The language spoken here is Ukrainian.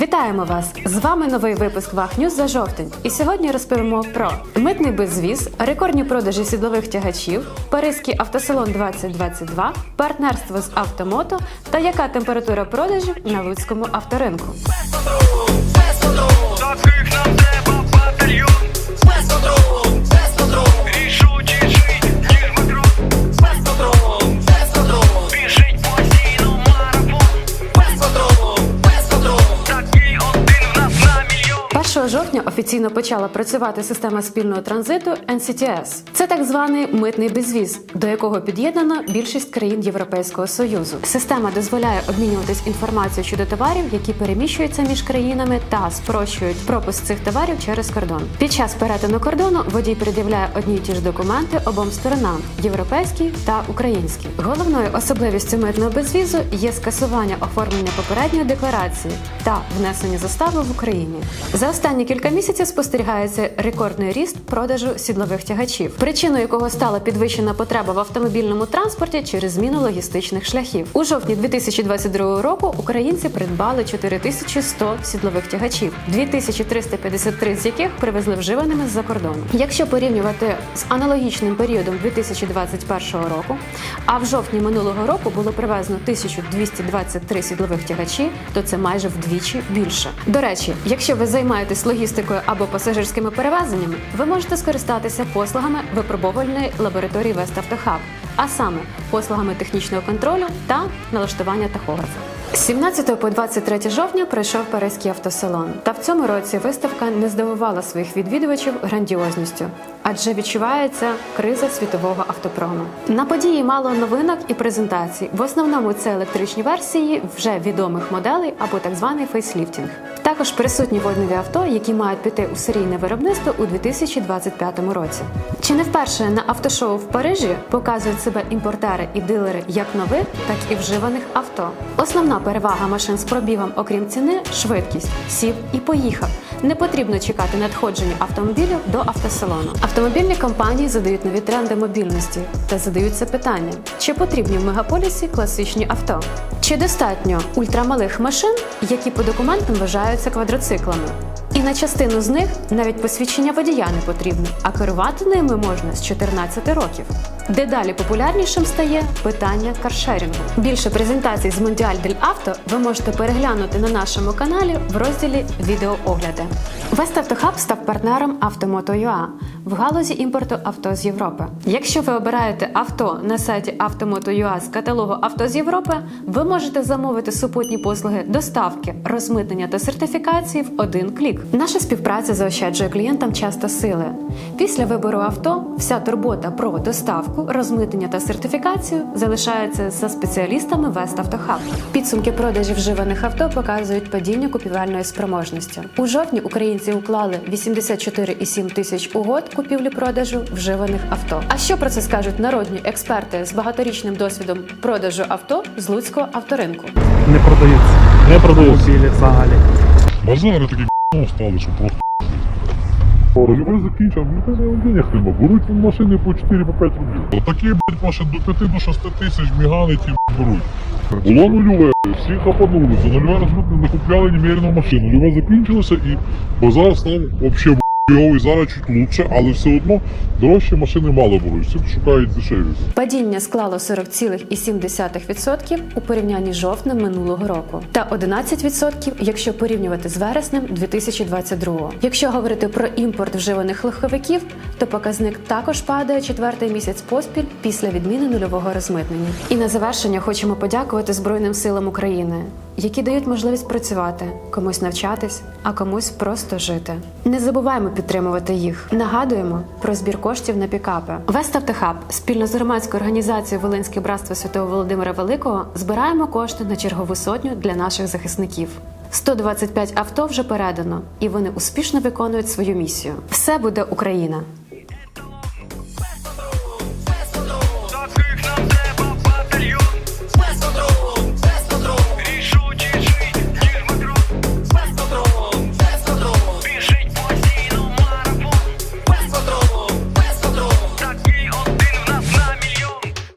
Вітаємо вас! З вами новий випуск Вах за жовтень. І сьогодні розповімо про митний безвіз, рекордні продажі сідлових тягачів, Паризький автосалон 2022, партнерство з Автомото та яка температура продажів на Луцькому авторинку. 1 офіційно почала працювати система спільного транзиту NCTS. Це так званий митний безвіз, до якого під'єднано більшість країн Європейського союзу. Система дозволяє обмінюватись інформацією щодо товарів, які переміщуються між країнами, та спрощують пропуск цих товарів через кордон. Під час перетину кордону водій пред'являє одні й ті ж документи обом сторонам європейський та український. Головною особливістю митного безвізу є скасування оформлення попередньої декларації та внесення застави в Україні. За останні кілька місяців спостерігається рекордний ріст продажу сідлових тягачів, причиною якого стала підвищена потреба в автомобільному транспорті через зміну логістичних шляхів. У жовтні 2022 року українці придбали 4100 сідлових тягачів, 2353 з яких привезли вживаними з-за кордону. Якщо порівнювати з аналогічним періодом 2021 року, а в жовтні минулого року було привезено 1223 сідлових тягачі, то це майже вдвічі більше. До речі, якщо ви займаєтесь логістикою або пасажирськими перевезеннями, ви можете скористатися послугами випробувальної лабораторії Веставтохаб, а саме послугами технічного контролю та налаштування тахографа. З 17 по 23 жовтня пройшов Паризький автосалон. Та в цьому році виставка не здивувала своїх відвідувачів грандіозністю, адже відчувається криза світового автопрому. На події мало новинок і презентацій. В основному це електричні версії вже відомих моделей або так званий фейсліфтінг. Також присутні водневі авто, які мають піти у серійне виробництво у 2025 році. Чи не вперше на автошоу в Парижі показують себе імпортери і дилери як нових, так і вживаних авто. Основна перевага машин з пробігом, окрім ціни, швидкість. Сів і поїхав. Не потрібно чекати надходження автомобілів до автосалону. Автомобільні компанії задають нові тренди мобільності та задаються питання: чи потрібні в мегаполісі класичні авто? Чи достатньо ультрамалих машин, які по документам вважаються квадроциклами? І на частину з них навіть посвідчення водія не потрібно, а керувати ними можна з 14 років. Дедалі популярнішим стає питання каршерінгу. Більше презентацій з Мондіаль Дель Авто ви можете переглянути на нашому каналі в розділі Відеоогляди. Веставтохаб став партнером Автомото.ua в галузі імпорту авто з Європи. Якщо ви обираєте авто на сайті Автомото.ua з каталогу авто з Європи, ви можете замовити супутні послуги доставки, розмитнення та сертифікації в один клік. Наша співпраця заощаджує клієнтам час та сили. Після вибору авто вся турбота про доставку, розмитнення та сертифікацію залишається за спеціалістами Веставтохаб. Підсумки продажів вживаних авто показують падіння купівельної спроможності. У жовтні українці уклали 84,7 тисяч угод купівлі-продажу вживаних авто. А що про це скажуть народні експерти з багаторічним досвідом продажу авто з Луцького авторинку? Не продаються. Не продаються. Взагалі. Базари такі стали, що просто Любой закінчив, ну це денег нема. Беруть вон машини по 4 по 5 рублів. Такі, блядь, машин до 5 до 6 тисяч мігани ті беруть. Було нульове, всі хапанули, за нульове розмитне не купляли немерено машину. Нульове закінчилося і базар став взагалі його зараз чуть лучше, але все одно дорожчі машини мало беруть, всі шукають дешевість. Падіння склало 40,7% у порівнянні з жовтнем минулого року та 11%, якщо порівнювати з вереснем 2022. Якщо говорити про імпорт вживаних легковиків, то показник також падає четвертий місяць поспіль після відміни нульового розмитнення. І на завершення хочемо подякувати Збройним силам України, які дають можливість працювати, комусь навчатись, а комусь просто жити. Не забуваємо підтримувати їх. Нагадуємо про збір коштів на пікапи. Веставтохаб спільно з громадською організацією Волинське братство Святого Володимира Великого збираємо кошти на чергову сотню для наших захисників. 125 авто вже передано, і вони успішно виконують свою місію. Все буде Україна!